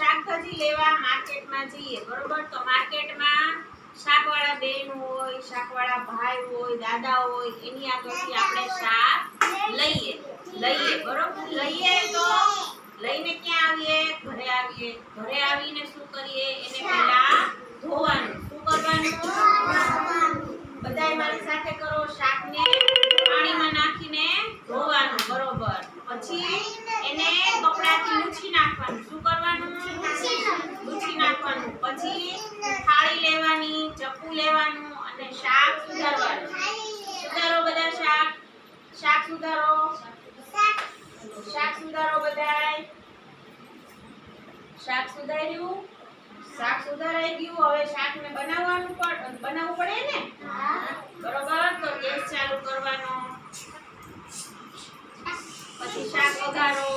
શાકભાજી લેવા માર્કેટમાં જઈએ, બરોબર? તો માર્કેટમાં શાકવાળા બેન હોય, શાકવાળા ભાઈ હોય, દાદા હોય, એની આગળથી આપણે શાક લઈએ. લઈએ, બરોબર? લઈએ તો લઈને ક્યાં આવીએ? ઘરે આવીએ. ઘરે આવીને શું કરીએ? એને પહેલા ધોવાનું. શું કરવાનું? બધાય મારી સાથે કરો શાકને પાણીમાં નાખીને ધોવાનું, બરોબર. પછી એને કપડાથી લૂછી નાખવાનું શું કરવાનું લૂછી નાખવાનું પછી થાળી લેવાની ચપ્પુ લેવાનું અને શાક સુધારવાનું સુધારો બધા શાક શાક સુધારો? શાક સુધારો બધાય? શાક સુધાર્યું? શાક સુધારાઈ ગયું. હવે શાક ને બનાવવાનું પણ બનાવવું પડે ને? બરોબર? તો ગેસ ચાલુ કરવાનો. પછી શાક વઘારો.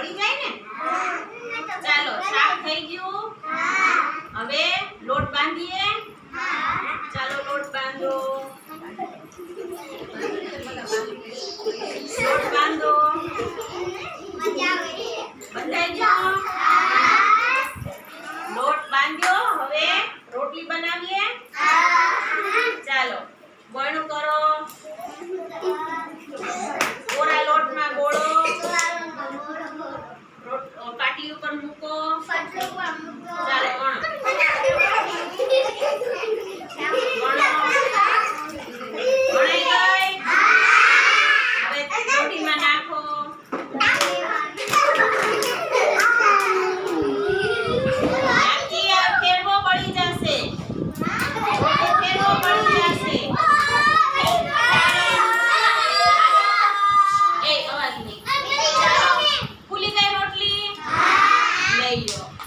જાય જાય ને? ચાલો શાક થઈ ello.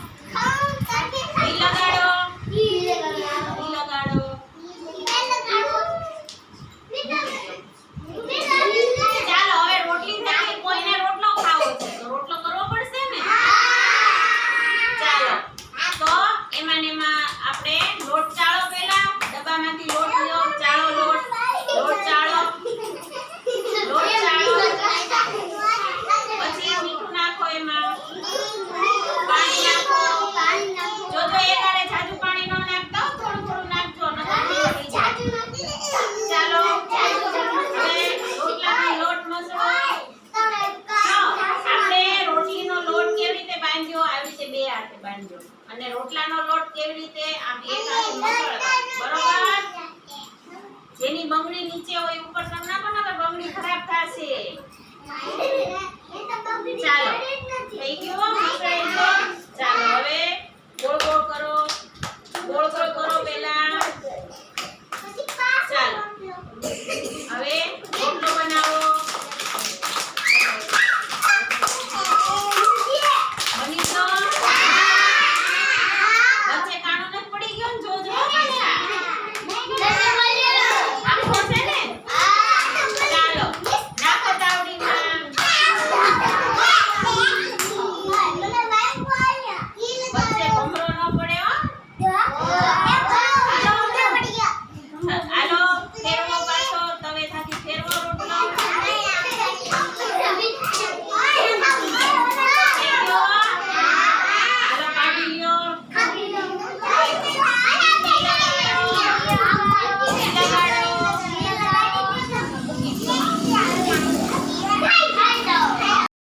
અને રોટલાનો લોટ કેવી રીતે આમ એક હાથે બરોબર? જેની બંગડી નીચે હોય ઉપર તમે ના બનાવે, બંગડી ખરાબ